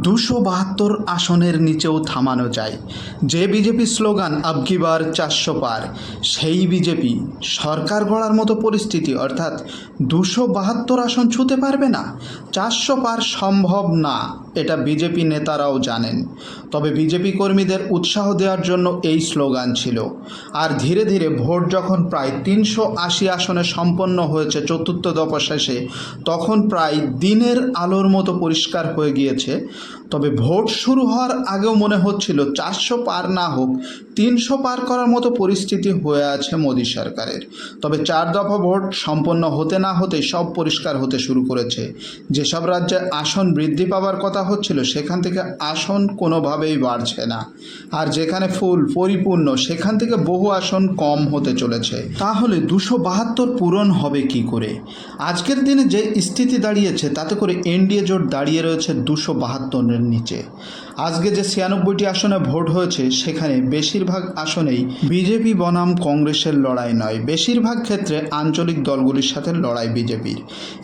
দুশো বাহাত্তর আসনের নিচেও থামানো যায়। যে বিজেপি স্লোগান আবকিবার চারশো পার সেই বিজেপি সরকার গড়ার মতো পরিস্থিতি, অর্থাৎ দুশো বাহাত্তর আসন ছুঁতে পারবে না। চারশো পার সম্ভব না। এটা বিজেপি নেতারাও জানেন। তবে বিজেপি কর্মীদের উৎসাহ দেওয়ার জন্য এই স্লোগান ছিল। আর ধীরে ধীরে ভোট যখন প্রায় তিনশো আশি আসনে সম্পন্ন হয়েছে চতুর্থ দফা শেষে, তখন প্রায় দিনের আলোর মতো পরিষ্কার হয়ে গিয়েছে। তবে ভোট শুরু হওয়ার আগেও মনে হচ্ছিল চারশো পার না হোক, তিনশো পার করার মতো পরিস্থিতি হয়ে আছে মোদী সরকারের। তবে চার দফা ভোট সম্পন্ন হতে না হতে সব পরিষ্কার হতে শুরু করেছে। যেসব রাজ্যে আসন বৃদ্ধি পাওয়ার কথা হচ্ছিল, সেখান থেকে আসন কোনোভাবেই বাড়ছে না। আর যেখানে ফুল পরিপূর্ণ, সেখান থেকে বহু আসন কম হতে চলেছে। তাহলে দুশো বাহাত্তর পূরণ হবে কি করে? আজকের দিনে যে স্থিতি দাঁড়িয়েছে, তাতে করে এনডিএ জোট দাঁড়িয়ে রয়েছে দুশো বাহাত্তরের নিচে। আজকে যে ছিয়ানব্বইটি আসনে ভোট হয়েছে, সেখানে বেশিরভাগ আসনেই বিজেপি বনাম কংগ্রেসের লড়াই নয়। বেশিরভাগ ক্ষেত্রে আঞ্চলিক দলগুলির সাথে লড়াই বিজেপির।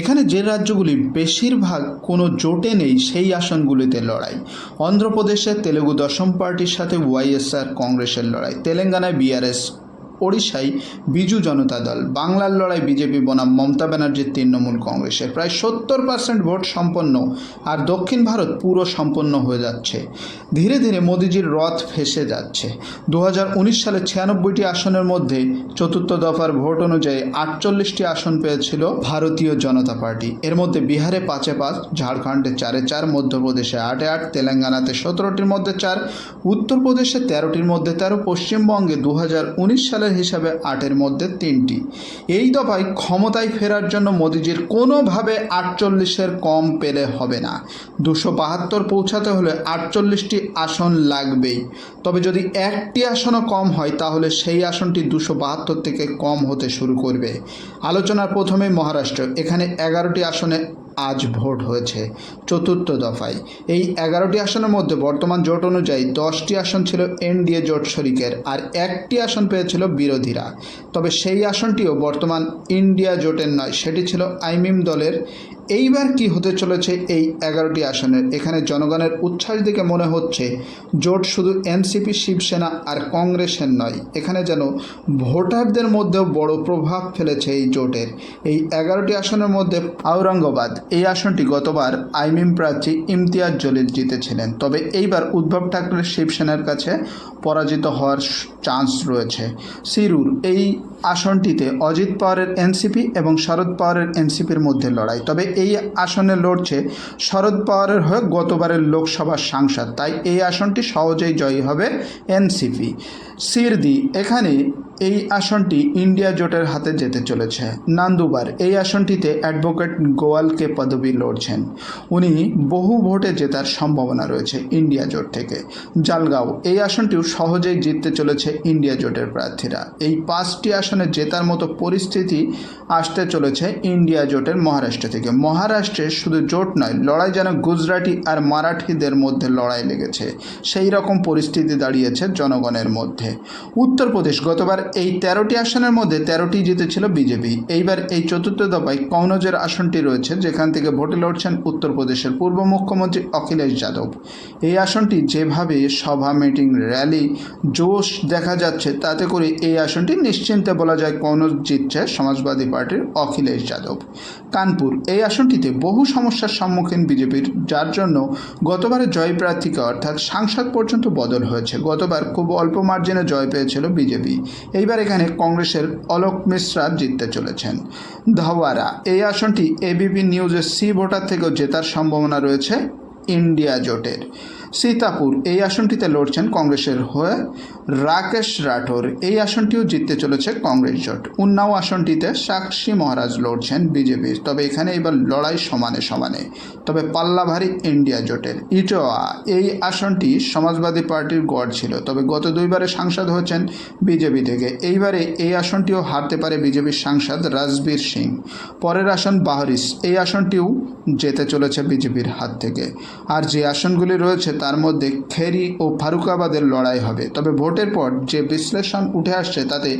এখানে যে রাজ্যগুলি বেশিরভাগ কোনো জোটে নেই, সেই আসনগুলিতে লড়াই। অন্ধ্রপ্রদেশে তেলেগু দশম পার্টির সাথে ওয়াইএসআর কংগ্রেসের লড়াই, তেলেঙ্গানায় বিআরএস ওড়িশায় বিজু জনতা দল, বাংলার লড়াই বিজেপি বনাম মমতা ব্যানার্জির তৃণমূল কংগ্রেসের। প্রায় সত্তর পার্সেন্ট ভোট সম্পন্ন আর দক্ষিণ ভারত পুরো সম্পন্ন হয়ে যাচ্ছে। ধীরে ধীরে মোদিজির রথ ফেসে যাচ্ছে। দু হাজার উনিশ সালে ছিয়ানব্বইটি আসনের মধ্যে চতুর্থ দফার ভোট অনুযায়ী আটচল্লিশটি আসন পেয়েছিল ভারতীয় জনতা পার্টি। এর মধ্যে বিহারে পাঁচে পাঁচ, ঝাড়খণ্ডে চারে চার, মধ্যপ্রদেশে আটে আট, তেলেঙ্গানাতে সতেরোটির মধ্যে চার, উত্তরপ্রদেশে তেরোটির মধ্যে তেরো, পশ্চিমবঙ্গে দু উনিশ সালের হিসাবে আটের মধ্যে তিনটি। এই দফায় ক্ষমতায় ফেরার জন্য মোদিজির কোনোভাবে আটচল্লিশের কম পেলে হবে না। দুশো বাহাত্তর পৌঁছাতে হলে আটচল্লিশটি আসন লাগবেই। তবে যদি একটি আসনও কম হয়, তাহলে সেই আসনটি দুশো বাহাত্তর থেকে কম হতে শুরু করবে। আলোচনার প্রথমে মহারাষ্ট্র। এখানে এগারোটি আসনে আজ ভোট হয়েছে চতুর্থ দফায়। এই এগারোটি আসনের মধ্যে বর্তমান জোট অনুযায়ী দশটি আসন ছিল এনডিএ জোট শরিকের আর একটি আসন পেয়েছিল বিরোধীরা। তবে সেই আসনটিও বর্তমান ইন্ডিয়া জোটের নয়, সেটি ছিল আইমিম দলের এইবার কি হতে চলেছে এই এগারোটি আসনের এখানে জনগণের উচ্ছ্বাস দেখে মনে হচ্ছে জোট শুধু এনসিপি, শিবসেনা আর কংগ্রেসের নয়, এখানে যেন ভোটারদের মধ্যেও বড় প্রভাব ফেলেছে এই জোটের। এই এগারোটি আসনের মধ্যে আওরঙ্গাবাদ, এই আসনটি গতবার আইমিম প্রার্থী ইমতিয়াজ জলিল জিতেছিলেন। তবে এইবার উদ্ধব ঠাকরে শিবসেনার কাছে পরাজিত হওয়ার চান্স রয়েছে। সিরুর, এই আসনটিতে অজিত পাওয়ারের এনসিপি এবং শরদ পাওয়ারের এনসিপির মধ্যে লড়াই। তবে এই আসনে লড়ছে শরদ পাওয়ারের হয়ে গতবারের লোকসভার সাংসদ। তাই এই আসনটি সহজেই জয়ী হবে এনসিপি। সিরদি, এখানে এই আসনটি ইন্ডিয়া জোটের হাতে যেতে চলেছে। নান্দুবার এই আসনটিতে অ্যাডভোকেট গোয়ালকে পদবী লড়ছেন। উনি বহু ভোটে জেতার সম্ভাবনা রয়েছে ইন্ডিয়া জোট থেকে। জালগাঁও এই আসনটিও সহজেই জিততে চলেছে ইন্ডিয়া জোটের প্রার্থীরা। এই পাঁচটি আসনে জেতার মতো পরিস্থিতি আসতে চলেছে ইন্ডিয়া জোটের মহারাষ্ট্র থেকে। মহারাষ্ট্রে শুধু জোট নয়, লড়াই যেন গুজরাটি আর মারাঠিদের মধ্যে লড়াই লেগেছে। সেই রকম পরিস্থিতি দাঁড়িয়েছে জনগণের মধ্যে। উত্তরপ্রদেশ গতবার এই তেরোটি আসনের মধ্যে তেরোটি জিতেছিল বিজেপি। এইবার এই চতুর্থ দফায় কনৌজের আসনটি রয়েছে, যেখান থেকে ভোটে লড়ছেন উত্তরপ্রদেশের পূর্ব মুখ্যমন্ত্রী অখিলেশ যাদব। এই আসনটি যেভাবে সভা, মিটিং, র্যালি, জোশ দেখা যাচ্ছে, তাতে করে এই আসনটি নিশ্চিন্তে বলা যায় কনৌজ জিতছে সমাজবাদী পার্টির অখিলেশ যাদব। কানপুর, এই আসনটিতে বহু সমস্যার সম্মুখীন বিজেপির, যার জন্য গতবারের জয় প্রার্থীকে অর্থাৎ সাংসদ পর্যন্ত বদল হয়েছে। গতবার খুব অল্প মার্জিনে জয় পেয়েছিল বিজেপি। এইবার এখানে কংগ্রেসের অলোক মিশ্রা জিততে চলেছেন। ধাওয়ারা, এই আসনটি এবিপি নিউজের সি ভোটার থেকেও জেতার সম্ভাবনা রয়েছে ইন্ডিয়া জোটের। সীতাপুর, এই আসনটিতে লড়ছেন কংগ্রেসের হয়ে রাকেশ রাঠোর। এই আসনটিও জিততে চলেছে কংগ্রেস জোট। উন্নাও আসনটিতে সাক্ষী মহারাজ লড়ছেন বিজেপির তবে এখানে এবার লড়াই সমানে সমানে। তবে পাল্লাভারী ইন্ডিয়া জোটের ইটোয়া, এই আসনটি সমাজবাদী পার্টির গড় ছিল। তবে গত দুইবারে সাংসদ হয়েছেন বিজেপি থেকে। এইবারে এই আসনটিও হারতে পারে বিজেপির সাংসদ রাজবীর সিং। পরের আসন বাহরিস এই আসনটিও যেতে চলেছে বিজেপির হাত থেকে। আর যে আসনগুলি রয়েছে তার মধ্যে খেরি ও ফারুকাবাদের লড়াই হবে। তবে ভোটের পর যে বিশ্লেষণ উঠে আসছে তাতে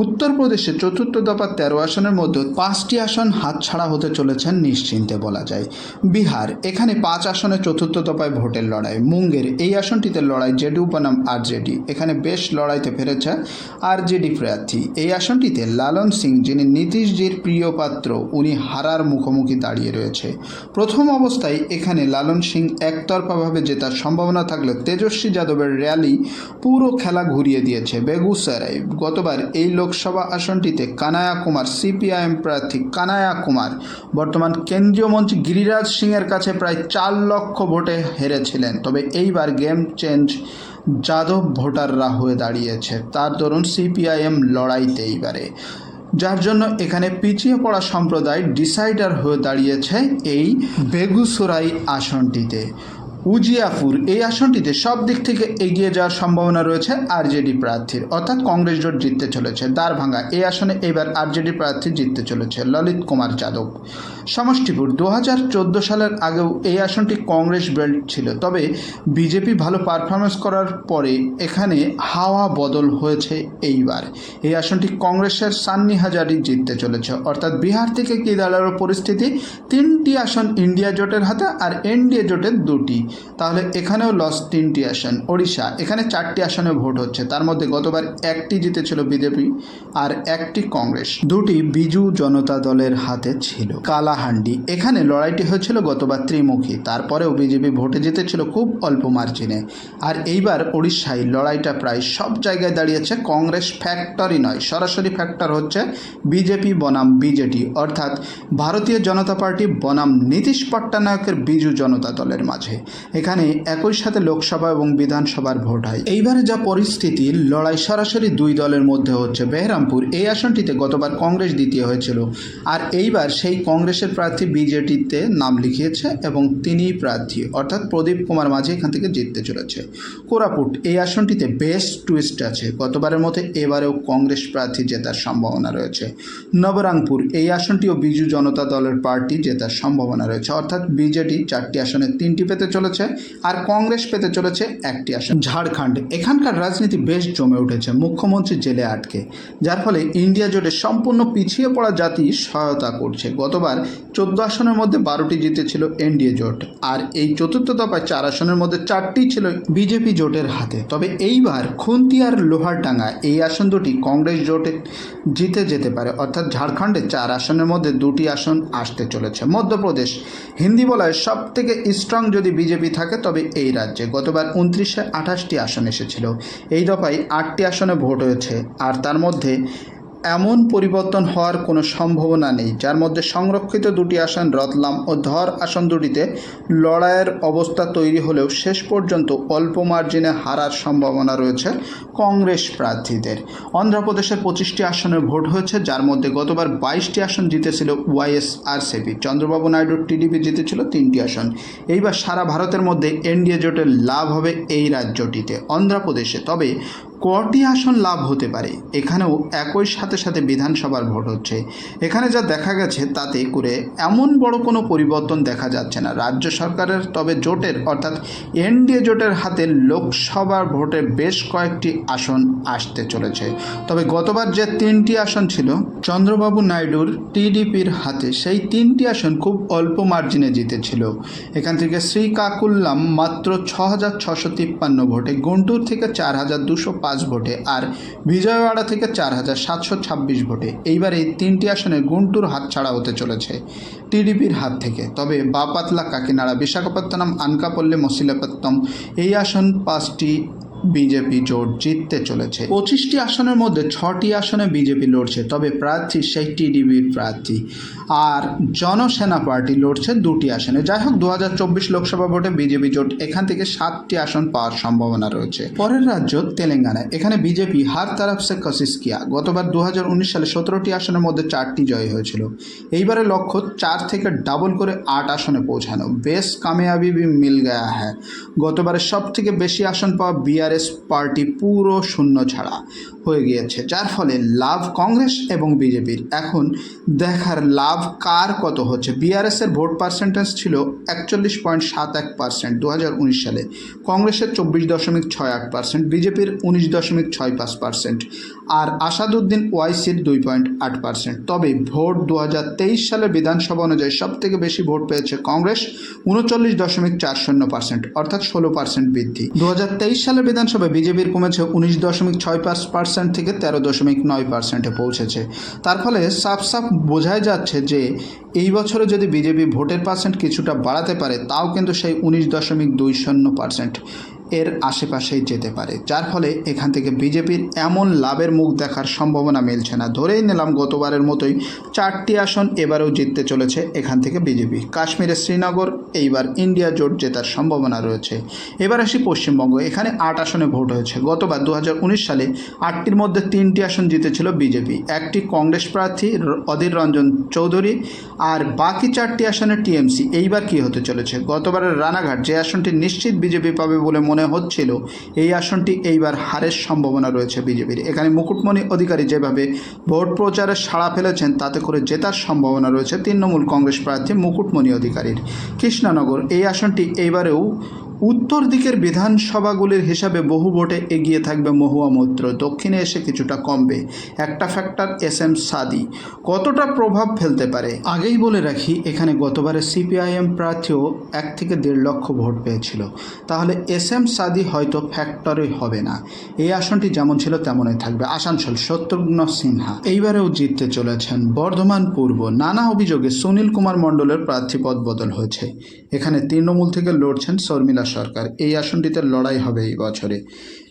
উত্তরপ্রদেশে চতুর্থ দফা তেরো আসনের মধ্যে পাঁচটি আসন হাতছাড়া হতে চলেছেন নিশ্চিন্তে বলা যায়। বিহার, এখানে পাঁচ আসনে চতুর্থ দফায় ভোটের লড়াই। মুঙ্গের এই আসনটিতে লড়াই জেডি বনাম আরজেডি। এখানে বেশ লড়াইতে ফেরেছে আরজেডি প্রার্থী। এই আসনটিতে লালন সিং, যিনি নীতিশজির প্রিয় পাত্র, উনি হারার মুখোমুখি দাঁড়িয়ে রয়েছে। প্রথম অবস্থায় এখানে লালন সিং একতরফাভাবে জেতার সম্ভাবনা থাকলে তেজস্বী যাদবের র্যালি পুরো খেলা ঘুরিয়ে দিয়েছে বেগুসরাই। গতবার এই লোকসভা আসনটিতে কানায়া কুমার, সিপিআইএম প্রার্থী কানায়া কুমার, বর্তমান কেন্দ্রীয় মন্ত্রী গিরিরাজ সিংয়ের কাছে প্রায় চার লক্ষ ভোটে হেরেছিলেন। তবে এইবার গেম চেঞ্জ যাদব ভোটাররা হয়ে দাঁড়িয়েছে। তার দরুন সিপিআইএম লড়াইতে এইবারে। যার জন্য এখানে পিছিয়ে পড়া সম্প্রদায় ডিসাইডার হয়ে দাঁড়িয়েছে এই বেগুসরাই আসনটিতে। উজিয়াপুর এই আসনটিতে সব দিক থেকে এগিয়ে যাওয়ার সম্ভাবনা রয়েছে আরজেডি প্রার্থীর। অর্থাৎ কংগ্রেস জোট জিততে চলেছে। দ্বারভাঙ্গা এই আসনে এবার আরজেডি প্রার্থী জিততে চলেছে ললিত কুমার যাদব। সমষ্টিপুর দু হাজার চোদ্দ সালের আগেও এই আসনটি কংগ্রেস বেল্ট ছিল। তবে বিজেপি ভালো পারফরমেন্স করার পরে এখানে হাওয়া বদল হয়েছে এইবার। এই আসনটি কংগ্রেসের সান্নি হাজারি জিততে চলেছে। অর্থাৎ বিহার থেকে কি পরিস্থিতি, তিনটি আসন ইন্ডিয়া জোটের হাতে আর এনডিএ জোটের দুটি। তাহলে এখানেও লস তিনটি আসন। ওড়িশা, এখানে চারটি আসনে ভোট হচ্ছে। তার মধ্যে গতবার একটি জিতেছিল বিজেপি আর একটি কংগ্রেস। দুটি বিজু জনতা দলের হাতে ছিল। কালাহান্ডি, এখানে লড়াইটি হয়েছিল গতবার ত্রিমুখী। তারপরেও বিজেপি ভোটে জিতেছিল খুব অল্প মার্জিনে আর এইবার ওড়িশায় লড়াইটা প্রায় সব জায়গায় দাঁড়িয়েছে। কংগ্রেস ফ্যাক্টরি নয়, সরাসরি ফ্যাক্টর হচ্ছে বিজেপি বনাম বিজেডি। অর্থাৎ ভারতীয় জনতা পার্টি বনাম নীতিশ পট্টনায়কের বিজু জনতা দলের মাঝে। এখানে একই সাথে লোকসভা এবং বিধানসভার ভোট হয়। এইবারে যা পরিস্থিতি, লড়াই সরাসরি দুই দলের মধ্যে হচ্ছে। বেহরামপুর, এই আসনটিতে গতবার কংগ্রেস দ্বিতীয় হয়েছিল। আর এইবার সেই কংগ্রেসের প্রার্থী বিজেডিতে নাম লিখিয়েছে এবং তিনিই প্রার্থী। অর্থাৎ প্রদীপ কুমার মাঝি এখান থেকে জিততে চলেছে। কোরাপুট, এই আসনটিতে বেশ টুইস্ট আছে। গতবারের মতো এবারেও কংগ্রেস প্রার্থী জেতার সম্ভাবনা রয়েছে। নবরাংপুর এই আসনটিও বিজু জনতা দলের পার্টি জেতার সম্ভাবনা রয়েছে। অর্থাৎ বিজেডি চারটি আসনে তিনটি পেতে চলেছে। আর কংগ্রেস পেতে চলেছে একটি আসন। ঝাড়খণ্ড। এখানকার রাজনীতি বেশ জমে উঠেছে মুখ্যমন্ত্রী জেলে আটকে, যার ফলে ইন্ডিয়া জোটে সম্পূর্ণ পিছিয়ে পড়া জাতি সহায়তা করছে। গতবার চোদ্দ আসনের মধ্যে বারোটি জিতেছিল এনডিএ জোট, আর এই চতুর্থ দফায় চার আসনের মধ্যে চারটি ছিল বিজেপি জোটের হাতে। তবে এইবার খুন্তি আর লোহারডাঙ্গা এই আসন দুটি কংগ্রেস জোটে জিতে যেতে পারে। অর্থাৎ ঝাড়খণ্ডে চার আসনের মধ্যে দুটি আসন আসতে চলেছে। মধ্যপ্রদেশ, হিন্দি বলায় সব থেকে স্ট্রং যদি বিজেপি থাকে, তবে এই রাজ্যে গতবার উনত্রিশে আঠাশটি আসন এসেছিল। এই দফায় আটটি আসনে ভোট হয়েছে, আর তার মধ্যে এমন পরিবর্তন হওয়ার কোনো সম্ভাবনা নেই, যার মধ্যে সংরক্ষিত দুটি আসন রতলাম ও ধর আসন দুটিতে লড়াইয়ের অবস্থা তৈরি হলেও শেষ পর্যন্ত অল্প মার্জিনে হারার সম্ভাবনা রয়েছে কংগ্রেস প্রার্থীদের। অন্ধ্রপ্রদেশের পঁচিশটি আসনে ভোট হয়েছে, যার মধ্যে গতবার বাইশটি আসন জিতেছিল ওয়াইএসআরসিপি। চন্দ্রবাবু নাইডুর টিডিপি জিতেছিল তিনটি আসন। এইবার সারা ভারতের মধ্যে এনডিএ জোটের লাভ হবে এই রাজ্যটিতে, অন্ধ্রপ্রদেশে। তবে কটি আসন লাভ হতে পারে। এখানেও একই সাথে সাথে বিধানসভার ভোট হচ্ছে। এখানে যা দেখা গেছে তাতে করে এমন বড় কোনো পরিবর্তন দেখা যাচ্ছে না। রাজ্য সরকারের তবে জোটের অর্থাৎ এনডিএ জোটের হাতে লোকসভার ভোটে বেশ কয়েকটি আসন আসতে চলেছে। তবে গতবার যে তিনটি আসন ছিল, চন্দ্রবাবু নাইডুর টিডিপির হাতে সেই তিনটি আসন খুব অল্প মার্জিনে জিতেছিল। এখান থেকে শ্রীকাকুল্লাম মাত্র ছ হাজার ছশো তিপ্পান্ন ভোটে, গুন্টুর থেকে চার হাজার দুশো পাঁচ ভোটে আর বিজয়ওয়াড়া থেকে চার হাজার সাতশো ছাব্বিশ ভোটে। এইবার এই তিনটি আসনে গুন্টুর হাত ছাড়া হতে চলেছে টিডিপির হাত থেকে। তবে বাপাতলা, কাকিনাড়া, বিশাখাপত্তনম, আনকাপল্লী মসিলাপত্তম এই আসন পাঁচটি বিজেপি জোট জিততে চলেছে। পঁচিশটি আসনের মধ্যে ছটি আসনে বিজেপি লড়ছে, তবে প্রার্থী সেই টিডিপির প্রার্থী। আর জনসেনা পার্টি লড়ছে দুটি আসনে। যাই হোক দু হাজার চব্বিশ লোকসভা ভোটে বিজেপি জোট এখান থেকে সাতটি আসন পাওয়ার সম্ভাবনা রয়েছে। পরের রাজ্য তেলেঙ্গানায় এখানে বিজেপি হার তারফ সে কশিস কিয়া গতবার দু হাজার উনিশ সালে সতেরোটি আসনের মধ্যে চারটি জয় হয়েছিল। এইবারের লক্ষ্য চার থেকে ডাবল করে আট আসনে পৌঁছানো। বেশ কামিয়াবি মিল গয়া হ্যাঁ গতবারে সব থেকে বেশি আসন পাওয়া বিআর বিআরএস পার্টি পুরো শূন্য ছাড়া হয়ে গিয়েছে। যার ফলে লাভ কংগ্রেস এবং বিজেপির। এখন দেখার লাভ কার কত হচ্ছে? বিআরএসের ভোট পার্সেন্টেজ ছিল একচল্লিশ পয়েন্ট সাত এক পার্সেন্ট দু সালে। কংগ্রেসের চব্বিশ দশমিক ছয় আট পার্সেন্ট বিজেপির উনিশ দশমিক ছয় পাঁচ পার্সেন্ট আর আসাদুদ্দিন ওয়াইসির দুই পয়েন্ট আট পার্সেন্ট তবে ভোট দু হাজার তেইশ সালের বিধানসভা অনুযায়ী সব থেকে বেশি ভোট পেয়েছে কংগ্রেস, উনচল্লিশ দশমিক চার শূন্য পার্সেন্ট অর্থাৎ ষোলো পার্সেন্ট বৃদ্ধি। দু হাজার তেইশ সালের বিধানসভায় বিজেপির কমেছে উনিশ দশমিক ছয় পাঁচ পার্সেন্ট থেকে তেরো দশমিক নয় পার্সেন্টে পৌঁছেছে। তার ফলে সাফ সাফ বোঝাই যাচ্ছে যে, এই বছরে যদি বিজেপি ভোটের পার্সেন্ট কিছুটা বাড়াতে পারে, তাও কিন্তু সেই উনিশ দশমিক দুই শূন্য পার্সেন্ট এর আশেপাশেই যেতে পারে, যার ফলে এখান থেকে বিজেপির এমন লাভের মুখ দেখার সম্ভাবনা মিলছে না। ধরেই নিলাম গতবারের মতোই চারটি আসন এবারেও জিততে চলেছে এখান থেকে বিজেপি। কাশ্মীরের শ্রীনগর, এইবার ইন্ডিয়া জোট জেতার সম্ভাবনা রয়েছে। এবার আসি পশ্চিমবঙ্গ, এখানে আট আসনে ভোট হয়েছে। গতবার দু হাজার উনিশ সালে আটটির মধ্যে তিনটি আসন জিতেছিল বিজেপি। একটি কংগ্রেস প্রার্থী অধীর রঞ্জন চৌধুরী আর বাকি চারটি আসনে টিএমসি। এইবার কি হতে চলেছে? গতবারের রানাঘাট যে আসনটি নিশ্চিত বিজেপি পাবে বলে মনে হচ্ছিল। এই আসনটি এইবার হারের সম্ভাবনা রয়েছে বিজেপির। এখানে মুকুটমণি অধিকারী যেভাবে ভোট প্রচারে সাড়া ফেলেছেন, তাতে করে জেতার সম্ভাবনা রয়েছে তৃণমূল কংগ্রেস প্রার্থী মুকুটমণি অধিকারীর। কৃষ্ণনগর, এই আসনটি এইবারেও উত্তর দিকের বিধানসভাগুলির হিসাবে বহু ভোটে এগিয়ে থাকবে মহুয়া মৈত্র। দক্ষিণে এসে কিছুটা কমবে। একটা ফ্যাক্টর এস এম সাদি। কতটা প্রভাব ফেলতে পারে? আগেই বলে রাখি, এখানে গতবারে সিপিআইএম প্রার্থীও এক থেকে দেড় লক্ষ ভোট পেয়েছিল। তাহলে এস এম সাদি হয়তো ফ্যাক্টরই হবে না। এই আসনটি যেমন ছিল, তেমনই থাকবে। আসানসোল শত্রুঘ্ন সিনহা। এইবারেও জিততে চলেছেন বর্ধমান পূর্ব। নানা অভিযোগে সুনীল কুমার মণ্ডলের প্রার্থীপদ বদল হয়েছে। এখানে তৃণমূল থেকে লড়ছেন শর্মিলা সরকার। এই আসনটিতে লড়াই হবে এই বছরে।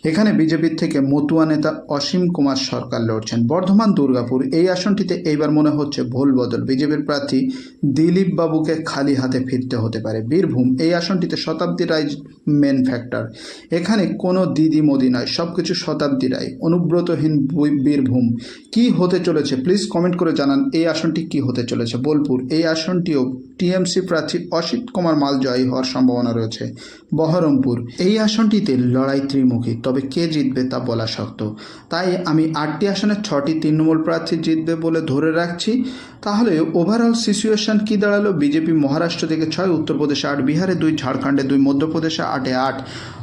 এখানে বিজেপির থেকে মতুয়া নেতা অসীম কুমার সরকার লড়ছেন। বর্ধমান, দুর্গাপুর, এই আসনটিতে এইবার মনে হচ্ছে ভুল বদল। বিজেপির প্রার্থী দিলীপ বাবুকে খালি হাতে ফিরতে হতে পারে। বীরভূম, এই আসনটিতে শতাব্দী রায় মেন ফ্যাক্টর। এখানে কোনো দিদি মোদি নয় সব কিছু শতাব্দী রায়। অনুব্রতহীন বীরভূম, কি হতে চলেছে? প্লিজ কমেন্ট করে জানান, এই আসনটি কি হতে চলেছে? বোলপুর, এই আসনটিও টিএমসি প্রার্থী অসিত কুমার মাল জয়ী হওয়ার সম্ভাবনা রয়েছে। বহরমপুর, এই আসনটিতে লড়াই ত্রিমুখী। তবে কে জিতবে তা বলা শক্ত। তাই আমি আটটি আসনের ছটি তৃণমূল প্রার্থী জিতবে বলে ধরে রাখছি। তাহলে ওভারঅল সিচুয়েশন কি দাঁড়াল? বিজেপি মহারাষ্ট্র থেকে ছয়, উত্তরপ্রদেশে আট, বিহারে দুই, ঝাড়খণ্ডে দুই, মধ্যপ্রদেশে আটে আট।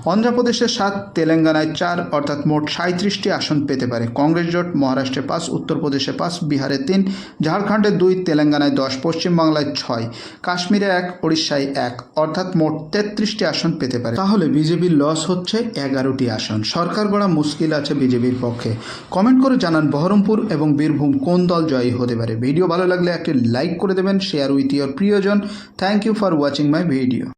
অন্ধ্রপ্রদেশে সাত, তেলেঙ্গানায় চার, অর্থাৎ মোট সাঁত্রিশটি আসন পেতে পারে। কংগ্রেস জোট, মহারাষ্ট্রে পাঁচ, উত্তরপ্রদেশে পাঁচ, বিহারে তিন, ঝাড়খণ্ডে দুই, তেলেঙ্গানায় দশ, পশ্চিমবাংলায় ছয়, কাশ্মীরে এক, ওড়িশায় এক, অর্থাৎ মোট তেত্রিশটি আসন পেতে পারে। তাহলে বিজেপির লস হচ্ছে এগারোটি আসন। সরকার গড়া মুশকিল আছে বিজেপির পক্ষে। কমেন্ট করে জানান বহরমপুর এবং বীরভূম কোন দল জয়ী হতে পারে। ভিডিও ভালো লাগলে একটি লাইক করে দেবেন, শেয়ার উইথ ইয়োর প্রিয়জন। Thank you for watching my video.